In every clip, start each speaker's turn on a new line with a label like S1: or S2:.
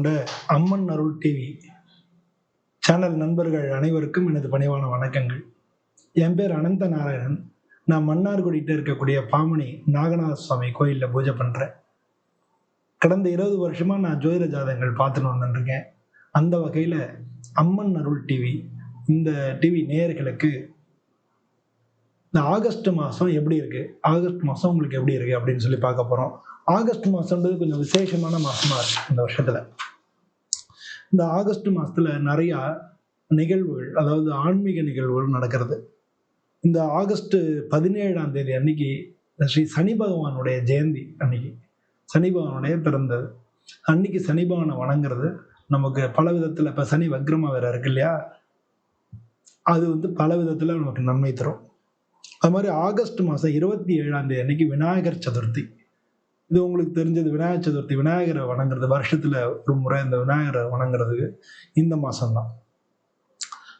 S1: கொண்ட அம்மன் அருள் TV channel நண்பர்கள் அனைவருக்கும் எனது பணிவான வணக்கங்கள். என் பேர் அனந்த நாராயணன். நான் மன்னார்குடிகிட்ட இருக்கக்கூடிய பாமணி நாகநாத சுவாமி கோயிலில் பூஜை பண்ணுறேன் கடந்த இருபது வருஷமாக நான் ஜோதிட ஜாதகங்கள் பார்த்துன்னு வந்துருக்கேன் அந்த வகையில் அம்மன் அருள் டிவி இந்த டிவி நேயர்களுக்கு இந்த ஆகஸ்ட் மாதம் எப்படி இருக்கு? ஆகஸ்ட் மாதம் உங்களுக்கு எப்படி இருக்கு அப்படின்னு சொல்லி பார்க்க போகிறோம் ஆகஸ்ட் மாதம்ன்றது கொஞ்சம் விசேஷமான மாதமாக இருக்குது இந்த வருஷத்தில். இந்த ஆகஸ்ட் மாதத்துல நிறையா நிகழ்வுகள் அதாவது ஆன்மீக நிகழ்வுகள் நடக்கிறது. இந்த ஆகஸ்ட் பதினேழாம் தேதி அன்னைக்கு ஸ்ரீ சனி பகவானுடைய ஜெயந்தி அன்னைக்கு. சனி பகவானுடைய பிறந்தது. அன்னைக்கு சனி பகவானை வணங்குறது. நமக்கு பல விதத்தில் இப்போ சனி வக்ரமா வேற இருக்கு இல்லையா? அது வந்து பல விதத்தில் நமக்கு நன்மை தரும். அது மாதிரி ஆகஸ்ட் மாதம் இருபத்தி ஏழாம் தேதி அன்னைக்கு விநாயகர் சதுர்த்தி. இது உங்களுக்கு தெரிஞ்சது விநாயகர் சதுர்த்தி விநாயகரை வணங்குறது வருஷத்துல ஒரு முறை இந்த விநாயகரை வணங்குறதுக்கு இந்த மாசம்தான்.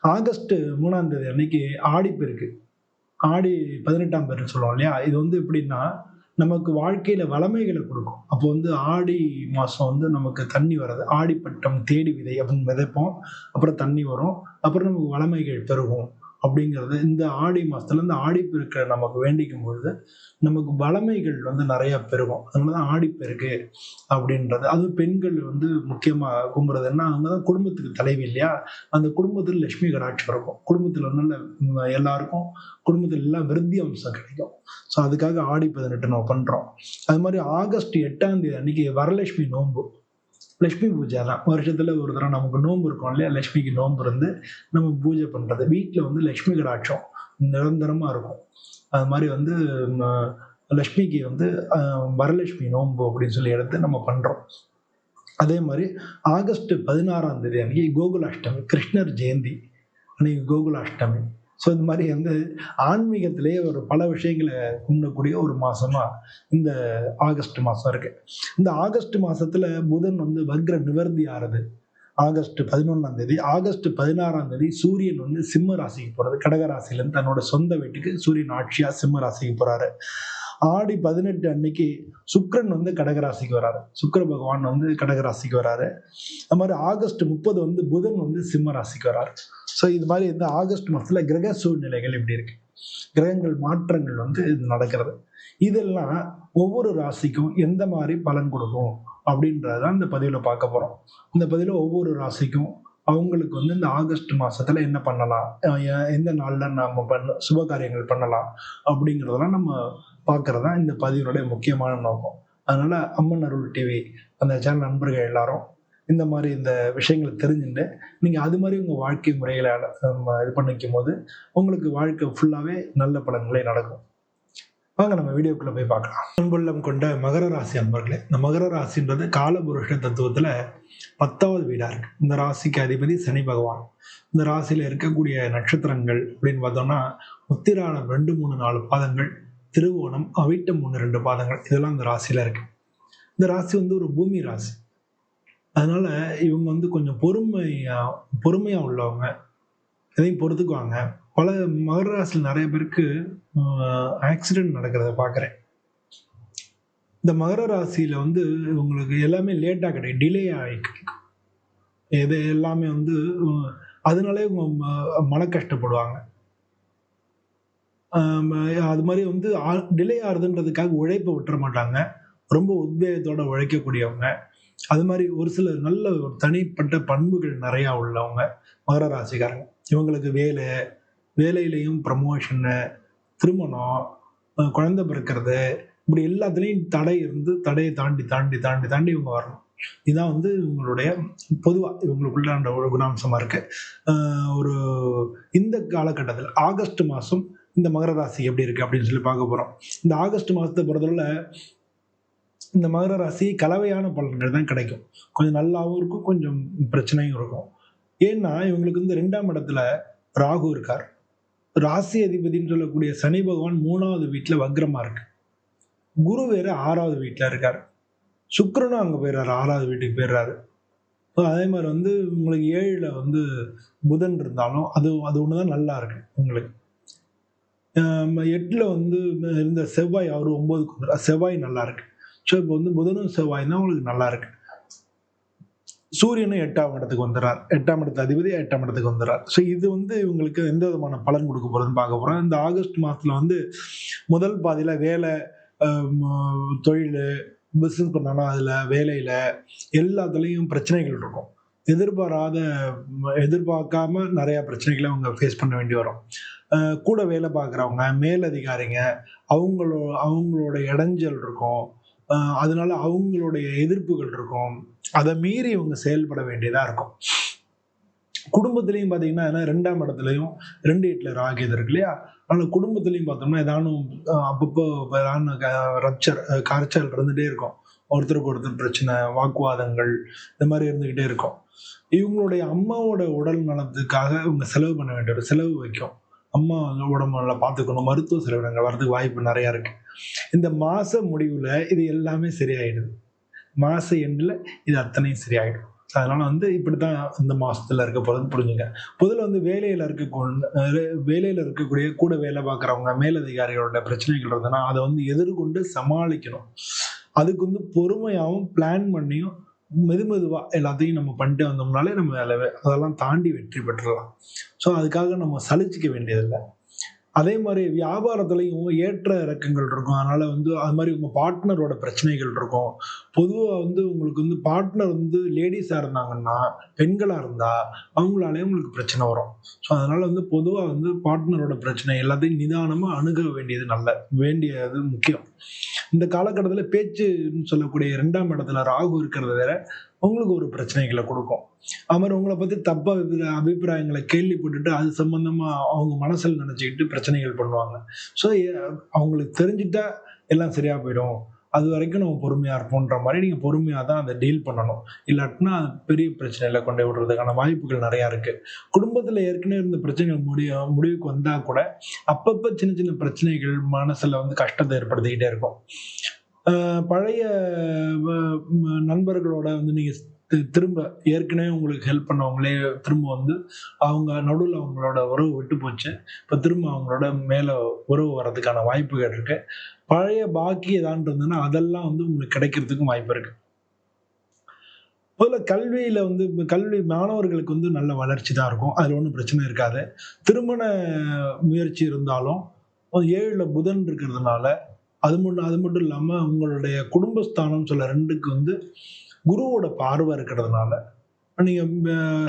S1: ஆகஸ்ட் மூணாம் தேதி அன்னைக்கு ஆடிப்பெருக்கு ஆடி பதினெட்டாம் பேர் சொல்லுவோம் இல்லையா? இது வந்து எப்படின்னா நமக்கு வாழ்க்கையில வளமைகளை கொடுக்கும். அப்போ வந்து ஆடி மாதம் வந்து நமக்கு தண்ணி வராது. ஆடிப்பட்டம் தேடி விதை அப்படின்னு விதைப்போம் அப்புறம் தண்ணி வரும். அப்புறம் நமக்கு வளமைகள் பெருகும். அப்படிங்கிறது இந்த ஆடி மாசத்துல இந்த ஆடிப்பெருக்கை நமக்கு வேண்டிக்கும் பொழுது நமக்கு வளமைகள் வந்து நிறைய பெருகும். அதனால தான் ஆடிப்பெருக்கு அப்படின்றது. அது பெண்கள் வந்து முக்கியமா கும்புறதுன்னா அவங்க தான் குடும்பத்துக்கு தலைவி இல்லையா? அந்த குடும்பத்தில் லட்சுமி கடாட்சி இருக்கும். குடும்பத்தில் நல்ல எல்லாருக்கும் குடும்பத்தில் எல்லாம் விருத்தி அம்சம் கிடைக்கும். ஸோ அதுக்காக ஆடி பதினெட்டு நம்ம பண்றோம். அது மாதிரி ஆகஸ்ட் எட்டாம் தேதி அன்னைக்கு வரலட்சுமி நோன்பு. லட்சுமி பூஜை தான் வருஷத்தில் ஒரு தடவை நமக்கு நோன்பு இருக்கும் இல்லையா? லட்சுமிக்கு நோன்பு இருந்து நம்ம பூஜை பண்ணுறது வீட்டில் வந்து லட்சுமி கடாட்சம் நிரந்தரமாக இருக்கும். அது மாதிரி வந்து லட்சுமிக்கு வந்து வரலட்சுமி நோன்பு அப்படின்னு சொல்லி எடுத்து நம்ம பண்ணுறோம் அதே மாதிரி ஆகஸ்ட் பதினாறாம் தேதி அன்னைக்கு கோகுலாஷ்டமி கிருஷ்ணர் ஜெயந்தி அன்னைக்கு கோகுலாஷ்டமி. ஸோ இந்த மாதிரி வந்து ஆன்மீகத்திலேயே ஒரு பல விஷயங்களை கும்பிடக்கூடிய ஒரு மாதமாக இந்த ஆகஸ்ட் மாதம் இருக்கு. இந்த ஆகஸ்ட் மாதத்தில் புதன் வந்து வக்ர நிவர்த்தி ஆறுது. ஆகஸ்ட் பதினொன்றாம் தேதி ஆகஸ்ட் பதினாறாம் தேதி சூரியன் வந்து சிம்ம ராசிக்கு போகிறது கடகராசிலேருந்து தன்னோட சொந்த வீட்டுக்கு சூரியன் ஆட்சியாக சிம்ம ராசிக்கு போகிறாரு ஆடி பதினெட்டு அன்னைக்கு சுக்ரன் வந்து கடகராசிக்கு வராரு. சுக்கிர பகவான் வந்து கடகராசிக்கு வராரு. அது மாதிரி ஆகஸ்ட் முப்பது வந்து புதன் வந்து சிம்ம ராசிக்கு வராரு. ஸோ இது மாதிரி இந்த ஆகஸ்ட் மாதத்தில் கிரக சூழ்நிலைகள் இப்படி இருக்கு. கிரகங்கள் மாற்றங்கள் வந்து இது நடக்கிறது. இதெல்லாம் ஒவ்வொரு ராசிக்கும் எந்த மாதிரி பலன் கொடுக்கும் அப்படின்றதான் இந்த பதிவில் பார்க்க போகிறோம் இந்த பதிவில் ஒவ்வொரு ராசிக்கும் அவங்களுக்கு வந்து இந்த ஆகஸ்ட் மாதத்தில் என்ன பண்ணலாம்? எந்த நாளில் நாம் பண்ண சுப காரியங்கள் பண்ணலாம் அப்படிங்கிறதெல்லாம் நம்ம பார்க்கறது தான் இந்த பதிவினுடைய முக்கியமான நோக்கம். அதனால அம்மன் அருள் டிவி அந்த சேனல் நண்பர்கள் எல்லாரும் இந்த மாதிரி இந்த விஷயங்களை தெரிஞ்சுட்டு நீங்கள் அது மாதிரி உங்கள் வாழ்க்கை முறைகளை அஹ், இது பண்ணிக்கும் போது உங்களுக்கு வாழ்க்கை ஃபுல்லாகவே நல்ல பலன்களே நடக்கும். வாங்க நம்ம வீடியோக்குள்ளே போய் பார்க்கலாம். அன்புள்ளம் கொண்ட மகர ராசி அன்பர்களே இந்த மகர ராசின்றது காலபுருஷ தத்துவத்தில் பத்தாவது வீடாக இருக்குது இந்த ராசிக்கு அதிபதி சனி பகவான். இந்த ராசியில் இருக்கக்கூடிய நட்சத்திரங்கள் அப்படின்னு பார்த்தோம்னா உத்திராடம் ரெண்டு மூணு நாலு பாதங்கள் திருவோணம் அவிட்டம் ஒன்று ரெண்டு பாதங்கள். இதெல்லாம் இந்த ராசியில இருக்கு. இந்த ராசி வந்து ஒரு பூமி ராசி. அதனால இவங்க வந்து கொஞ்சம் பொறுமையா பொறுமையா உள்ளவங்க. எதையும் பொறுத்துக்குவாங்க. பல மகர ராசியில் நிறைய பேருக்கு ஆக்சிடென்ட் நடக்கிறத பார்க்குறேன். இந்த மகர ராசியில் வந்து உங்களுக்கு எல்லாமே லேட்டாக கிடைக்கும் டிலே ஆகி கிடைக்கும். எது எல்லாமே வந்து அதனாலே இவங்க ம- மன கஷ்டப்படுவாங்க. அது மாதிரி வந்து டிலே ஆகுதுன்றதுக்காக உழைப்பை விட்டுற மாட்டாங்க. ரொம்ப உத்வேகத்தோட உழைக்கக்கூடியவங்க. அது மாதிரி ஒரு சில நல்ல ஒரு தனிப்பட்ட பண்புகள் நிறையா உள்ளவங்க மகர ராசிக்காரங்க. இவங்களுக்கு வேலை வேலையிலையும் ப்ரமோஷனு திருமணம் குழந்தை பிறக்கிறது இப்படி எல்லாத்துலேயும் தடை இருந்து தடையை தாண்டி தாண்டி தாண்டி தாண்டி இவங்க வரணும். இதுதான் வந்து இவங்களுடைய பொதுவாக இவங்களுக்குள்ள ஒரு குணாம்சமாக இருக்குது ஒரு இந்த காலகட்டத்தில் ஆகஸ்ட் மாதம் இந்த மகர ராசி எப்படி இருக்கு அப்படின்னு சொல்லி பார்க்க போகிறோம் இந்த ஆகஸ்ட் மாதத்தை பொறுத்தவரை இந்த மகர ராசி கலவையான பலன்கள் தான் கிடைக்கும். கொஞ்சம் நல்லாவும் இருக்கும் கொஞ்சம் பிரச்சனையும் இருக்கும். ஏன்னா இவங்களுக்கு வந்து ரெண்டாம் இடத்துல ராகு இருக்கார். ராசி அதிபதின்னு சொல்லக்கூடிய சனி பகவான் மூணாவது வீட்டில் வக்ரமாக இருக்கு. குரு வேறு ஆறாவது வீட்டில் இருக்கார். சுக்கரனும் அங்கே போயிடுறாரு ஆறாவது வீட்டுக்கு போயிடுறாரு. அதே மாதிரி வந்து உங்களுக்கு ஏழில் வந்து புதன் இருந்தாலும் அது அது ஒன்று தான் நல்லா இருக்கு உங்களுக்கு. எட்டில் வந்து இருந்த செவ்வாய் அவர் ஒம்போதுக்கு வந்துடும் செவ்வாய் நல்லா இருக்கு. ஸோ இப்போ வந்து புதனும் செவ்வாய் தான் உங்களுக்கு நல்லா இருக்கு. சூரியனும் எட்டாம் இடத்துக்கு வந்துடுறார். எட்டாம் இடத்து அதிபதி எட்டாம் இடத்துக்கு வந்துடுறார். ஸோ இது வந்து இவங்களுக்கு எந்த விதமான பலன் கொடுக்க போகிறதுன்னு பார்க்க போகிறோம் இந்த ஆகஸ்ட் மாதத்துல வந்து முதல் பாதியில் வேலை தொழில் பிஸ்னஸ் பண்ணாலும் அதில் வேலையில் எல்லாத்துலேயும் பிரச்சனைகள் இருக்கும். எதிர்பாராத எதிர்பார்க்காம நிறையா பிரச்சனைகளை அவங்க ஃபேஸ் பண்ண வேண்டி வரும். கூட வேலை பார்க்குறவங்க மேலதிகாரிங்க அவங்களோ அவங்களோட இடைஞ்சல் இருக்கும். அதனால அவங்களுடைய எதிர்ப்புகள் இருக்கும். அதை மீறி இவங்க செயல்பட வேண்டியதாக இருக்கும். குடும்பத்திலையும் பார்த்தீங்கன்னா ஏன்னா ரெண்டாம் இடத்துலையும் ரெண்டு வீட்டில் ராகியது இருக்கு இல்லையா? ஆனால் குடும்பத்துலையும் பார்த்தோம்னா ஏதானும் அப்பப்போ ஏதான ரப்சர் கரைச்சல் இருந்துகிட்டே இருக்கும். ஒருத்தருக்கு ஒருத்தர் பிரச்சனை வாக்குவாதங்கள் இந்த மாதிரி இருந்துக்கிட்டே இருக்கும். இவங்களுடைய அம்மாவோட உடல் நலத்துக்காக இவங்க செலவு பண்ண வேண்டிய ஒரு செலவு வைக்கும். அம்மா உடம்பு நல்லா பார்த்துக்கணும் மருத்துவ செலவினங்கள் வர்றதுக்கு வாய்ப்பு நிறையா இருக்கு. இந்த மாத முடிவில் இது எல்லாமே சரியாயிடுது. மாச எண்டில் இது அத்தனையும் சரியாயிடும். அதனால வந்து இப்படி தான் இந்த மாதத்தில் இருக்க போகிறது புரிஞ்சுங்க. முதல்ல வந்து வேலையில் இருக்க வேலையில் இருக்கக்கூடிய கூட வேலை பார்க்குறவங்க மேலதிகாரிகளோட பிரச்சனைகள் இருந்ததுன்னா அதை வந்து எதிர்கொண்டு சமாளிக்கணும். அதுக்கு வந்து பொறுமையாகவும் பிளான் பண்ணியும் மெது மெதுவாக எல்லாத்தையும் நம்ம பண்ணிட்டு வந்தோம்னாலே நம்ம அதில் அதெல்லாம் தாண்டி வெற்றி பெற்றலாம். ஸோ அதுக்காக நம்ம சலிச்சிக்க வேண்டியதில்லை. அதே மாதிரி வியாபாரத்துலையும் ஏற்ற இறக்கங்கள் இருக்கும். அதனால வந்து அது மாதிரி உங்க பார்ட்னரோட பிரச்சனைகள் இருக்கும். பொதுவாக வந்து உங்களுக்கு வந்து பார்ட்னர் வந்து லேடிஸாக இருந்தாங்கன்னா பெண்களாக இருந்தா அவங்களாலே உங்களுக்கு பிரச்சனை வரும். ஸோ அதனால வந்து பொதுவாக வந்து பார்ட்னரோட பிரச்சனை எல்லாத்தையும் நிதானமாக அணுக வேண்டியது நல்ல வேண்டியது முக்கியம். இந்த காலகட்டத்தில் பேச்சுன்னு சொல்லக்கூடிய ரெண்டாம் இடத்துல ராகு இருக்கிறது வேற உங்களுக்கு ஒரு பிரச்சனைகளை கொடுக்கும். அது மாதிரி உங்களை பற்றி தப்பா அபிப்பிராயங்களை கேள்விப்பட்டுட்டு அது சம்பந்தமா அவங்க மனசில் நினச்சிக்கிட்டு பிரச்சனைகள் பண்ணுவாங்க. ஸோ அவங்களுக்கு தெரிஞ்சுட்டா எல்லாம் சரியா போயிடும். அது வரைக்கும் நம்ம பொறுமையா இருப்போன்ற மாதிரி நீங்க பொறுமையா தான் அதை டீல் பண்ணணும். இல்லாட்டினா பெரிய பிரச்சனையில கொண்டு விடுறதுக்கான வாய்ப்புகள் நிறைய இருக்கு. குடும்பத்துல ஏற்கனவே இருந்த பிரச்சனைகள் முடிய முடிவுக்கு வந்தா கூட அப்பப்ப சின்ன சின்ன பிரச்சனைகள் மனசுல வந்து கஷ்டத்தை ஏற்படுத்திக்கிட்டே இருக்கும். பழைய நண்பர்களோட வந்து நீங்க திரும்ப ஏற்கனவே உங்களுக்கு ஹெல்ப் பண்ணவங்களே திரும்ப வந்து அவங்க நடுவில் அவங்களோட உறவு விட்டு போச்சு. இப்போ திரும்ப அவங்களோட மேலே உறவு வர்றதுக்கான வாய்ப்புகள் இருக்கு. பழைய பாக்கி ஏதான் இருந்ததுன்னா அதெல்லாம் வந்து உங்களுக்கு கிடைக்கிறதுக்கும் வாய்ப்பு இருக்கு. முதல்ல கல்வியில வந்து கல்வி மாணவர்களுக்கு வந்து நல்ல வளர்ச்சி தான் இருக்கும். அதுல ஒன்றும் பிரச்சனை இருக்காது. திருமண முயற்சி இருந்தாலும் ஏழில் ஏழுல புதன் இருக்கிறதுனால அது மட்டும் அது மட்டும் இல்லாமல் உங்களுடைய குடும்பஸ்தானம் சொல்ல ரெண்டுக்கு வந்து குருவோட பார்வை இருக்கிறதுனால நீங்கள்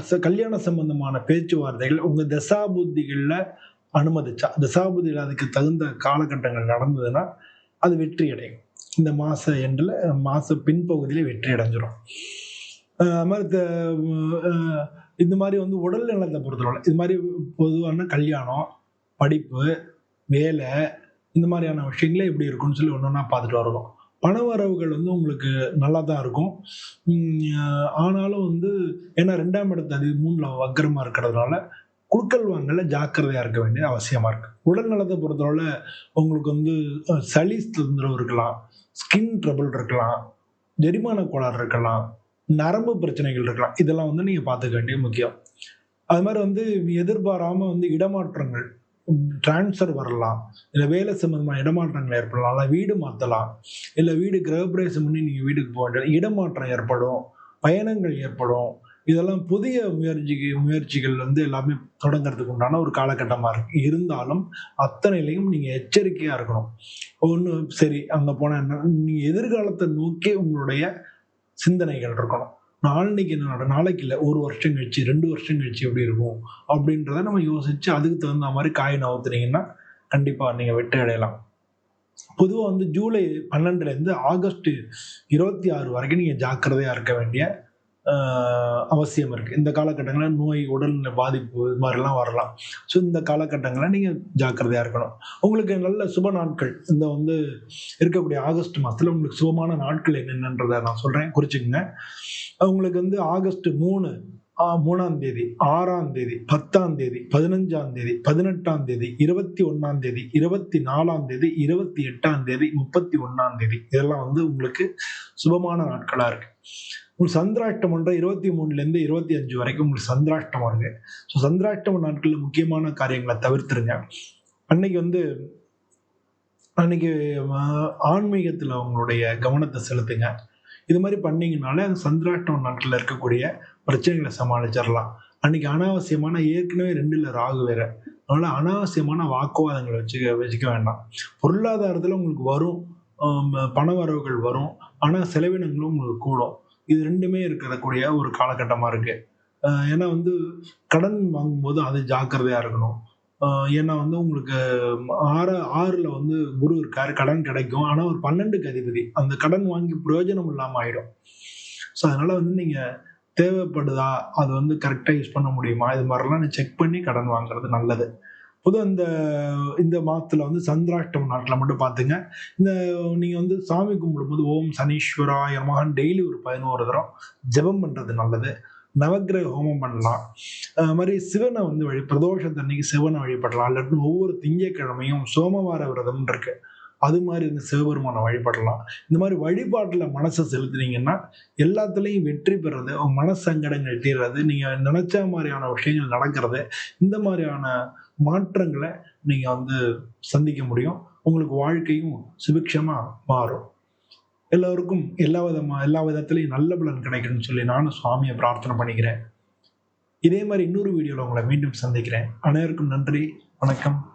S1: ச- கல்யாண சம்பந்தமான பேச்சுவார்த்தைகள் உங்கள் தசாபுத்திகள்ல அனுமதிச்சா தசாபுத்திகள் அதுக்கு தகுந்த காலகட்டங்கள் நடந்ததுன்னா அது வெற்றி அடையும் இந்த மாத எண்டில் மாத பின்பகுதியில் வெற்றி அடைஞ்சிரும். அது மாதிரி இந்த மாதிரி வந்து உடல் நலத்தை பொறுத்தவரை இது மாதிரி பொதுவான கல்யாணம் படிப்பு வேலை இந்த மாதிரியான விஷயங்களே எப்படி இருக்கும்னு சொல்லி ஒன்று ஒன்றா பார்த்துட்டு வருவோம். பண வரவுகள் வந்து உங்களுக்கு நல்லா தான் இருக்கும் ஆனாலும் வந்து ஏன்னா ரெண்டாம் இடத்து அது மூணில் வக்கரமாக இருக்கிறதுனால குழுக்கள் வாங்கல ஜாக்கிரதையாக இருக்க வேண்டியது அவசியமாக இருக்கு. உடல் நலத்தை பொறுத்தவரை உங்களுக்கு வந்து சளி தொந்தரவு இருக்கலாம் ஸ்கின் ட்ரபிள் இருக்கலாம் ஜெரிமான கோளாறு இருக்கலாம் நரம்பு பிரச்சனைகள் இருக்கலாம். இதெல்லாம் வந்து நீங்கள் பார்த்துக்க வேண்டிய முக்கியம். அது மாதிரி வந்து எதிர்பாராமல் வந்து இடமாற்றங்கள் டிரான்ஸ்ஃபர் வரலாம். இல்லை வேலை சம்மந்தமாக இடமாற்றங்கள் ஏற்படலாம். இல்லை வீடு மாற்றலாம். இல்லை வீடு கிரகப்பிரவேசம் பண்ணி நீங்கள் வீட்டுக்கு போக இடமாற்றம் ஏற்படும். பயணங்கள் ஏற்படும். இதெல்லாம் புதிய முயற்சிக்கு முயற்சிகள் வந்து எல்லாமே தொடங்குறதுக்கு உண்டான ஒரு காலகட்டமாக இருக்கு. இருந்தாலும் அத்தனையிலையும் நீங்கள் எச்சரிக்கையாக இருக்கணும். ஒன்று சரி அங்கே போனால் என்ன? நீங்கள் எதிர்காலத்தை நோக்கி உங்களுடைய சிந்தனைகள் இருக்கணும். நாளைக்கு என்னோட நாளைக்கு இல்லை ஒரு வருஷம் கழிச்சு ரெண்டு வருஷம் கழிச்சு எப்படி இருக்கும்? அப்படின்றத நம்ம யோசிச்சு அதுக்கு தகுந்த மாதிரி காய் நவுத்துனீங்கன்னா கண்டிப்பாக நீங்கள் வெற்றி அடையலாம். பொதுவாக வந்து ஜூலை பன்னெண்டுலேருந்து ஆகஸ்ட் இருபத்தி ஆறு வரைக்கும் நீங்கள் ஜாக்கிரதையாக இருக்க வேண்டிய அவசியம் இருக்குது இந்த காலகட்டங்களில் நோய் உடல்நிலை பாதிப்பு இது மாதிரிலாம் வரலாம். ஸோ இந்த காலகட்டங்களில் நீங்கள் ஜாக்கிரதையாக இருக்கணும். உங்களுக்கு நல்ல சுப நாட்கள். இந்த வந்து இருக்கக்கூடிய ஆகஸ்ட் மாதத்தில் உங்களுக்கு சுபமான நாட்கள் என்னென்னன்றதை நான் சொல்கிறேன் குறிச்சுக்கங்க. உங்களுக்கு வந்து ஆகஸ்ட் மூணு மூணாம் தேதி ஆறாம் தேதி பத்தாம் தேதி பதினஞ்சாம் தேதி பதினெட்டாம் தேதி இருபத்தி ஒன்னாம் தேதி இருபத்தி நாலாம் தேதி இருபத்தி எட்டாம் தேதி முப்பத்தி ஒன்னாம் தேதி. இதெல்லாம் வந்து உங்களுக்கு சுபமான நாட்களாக இருக்கு. உங்களுக்கு சந்திராஷ்டம் ஒன்றை இருபத்தி மூணுலேருந்து இருபத்தி அஞ்சு வரைக்கும் உங்களுக்கு சந்திராஷ்டம் இருக்கு ஸோ சந்திராஷ்டம நாட்களில் முக்கியமான காரியங்களை தவிர்த்துருங்க. அன்னைக்கு வந்து அன்னைக்கு ஆன்மீகத்தில் அவங்களுடைய கவனத்தை செலுத்துங்க. இது மாதிரி பண்ணிங்கனாலே அந்த சந்திராஷ்டம நாட்களில் இருக்கக்கூடிய பிரச்சனைகளை சமாளிச்சிடலாம். அன்னைக்கு அனாவசியமான ஏற்கனவே ரெண்டுல ராகு வேற. அதனால அனாவசியமான வாக்குவாதங்களை வச்சுக்க வச்சுக்க வேண்டாம். பொருளாதாரத்தில் உங்களுக்கு வரும் பண வரவுகள் வரும். ஆனால் செலவினங்களும் உங்களுக்கு கூடும். இது ரெண்டுமே இருக்கக்கூடிய ஒரு காலகட்டமாக இருக்குது ஏன்னா வந்து கடன் வாங்கும்போது அது ஜாக்கிரதையாக இருக்கணும். ஏன்னா வந்து உங்களுக்கு ஆறு ஆறில் வந்து குரு இருக்கார் கடன் கிடைக்கும். ஆனால் ஒரு பன்னெண்டுக்கு அதிபதி. அந்த கடன் வாங்கி பிரயோஜனம் இல்லாமல் ஆயிடும். ஸோ அதனால் வந்து நீங்கள் தேவைப்படுதா அது வந்து கரெக்டாக யூஸ் பண்ண முடியுமா? இது மாதிரிலாம் செக் பண்ணி கடன் வாங்குறது நல்லது. புது இந்த இந்த மாதத்தில் வந்து சந்திராஷ்டம நாட்டில் மட்டும் பார்த்துங்க. இந்த நீங்கள் வந்து சாமி கும்பிடும்போது ஓம் சனீஸ்வராய மகன் டெய்லி ஒரு பதினோரு தரம் ஜெபம் பண்ணுறது நல்லது. நவக்கிரக ஹோமம் பண்ணலாம். அது மாதிரி சிவனை வந்து வழி பிரதோஷத்தன்னைக்கு சிவனை வழிபடலாம். இல்லாட்டி ஒவ்வொரு திங்கக்கிழமையும் சோமவார விரதம் இருக்குது அது மாதிரி இந்த சிவபெருமானை வழிபடலாம் இந்த மாதிரி வழிபாட்டில் மனசை செலுத்துனீங்கன்னா எல்லாத்துலேயும் வெற்றி பெறது மனசங்கடங்கள் தீர்றது நீங்கள் நினச்ச மாதிரியான விஷயங்கள் நடக்கிறது இந்த மாதிரியான மாற்றங்களை நீங்கள் வந்து சந்திக்க முடியும். உங்களுக்கு வாழ்க்கையும் சுபிக்ஷமாக மாறும். எல்லோருக்கும் எல்லா விதமாக எல்லா விதத்துலையும் நல்ல பலன் கிடைக்கணும்னு சொல்லி நானும் சுவாமியை பிரார்த்தனை பண்ணிக்கிறேன். இதே மாதிரி இன்னொரு வீடியோவில் உங்களை மீண்டும் சந்திக்கிறேன். அனைவருக்கும் நன்றி. வணக்கம்.